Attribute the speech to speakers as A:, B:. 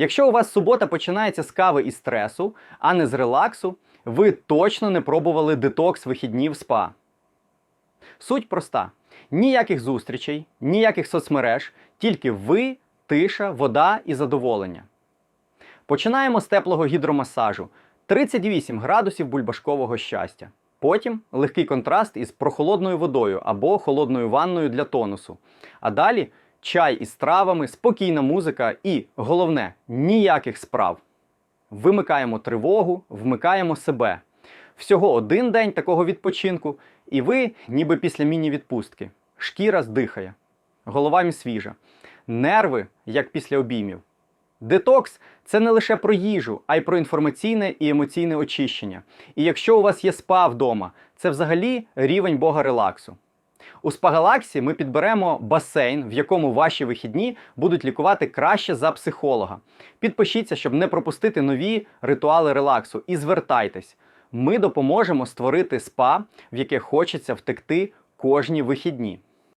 A: Якщо у вас субота починається з кави і стресу, а не з релаксу, ви точно не пробували детокс вихіднів спа. Суть проста: ніяких зустрічей, ніяких соцмереж, тільки ви, тиша, вода і задоволення. Починаємо з теплого гідромасажу 38 градусів бульбашкового щастя. Потім легкий контраст із прохолодною водою або холодною ванною для тонусу. А далі чай із травами, спокійна музика і, головне, ніяких справ. Вимикаємо тривогу, вмикаємо себе. Всього один день такого відпочинку, і ви, ніби після міні-відпустки. Шкіра здихає, голова свіжа, нерви, як після обіймів. Детокс це не лише про їжу, а й про інформаційне і емоційне очищення. І якщо у вас є спа вдома, це взагалі рівень бога релаксу. У Спагалаксі ми підберемо басейн, в якому ваші вихідні будуть лікувати краще за психолога. Підпишіться, щоб не пропустити нові ритуали релаксу, і звертайтесь. Ми допоможемо створити спа, в яке хочеться втекти кожні вихідні.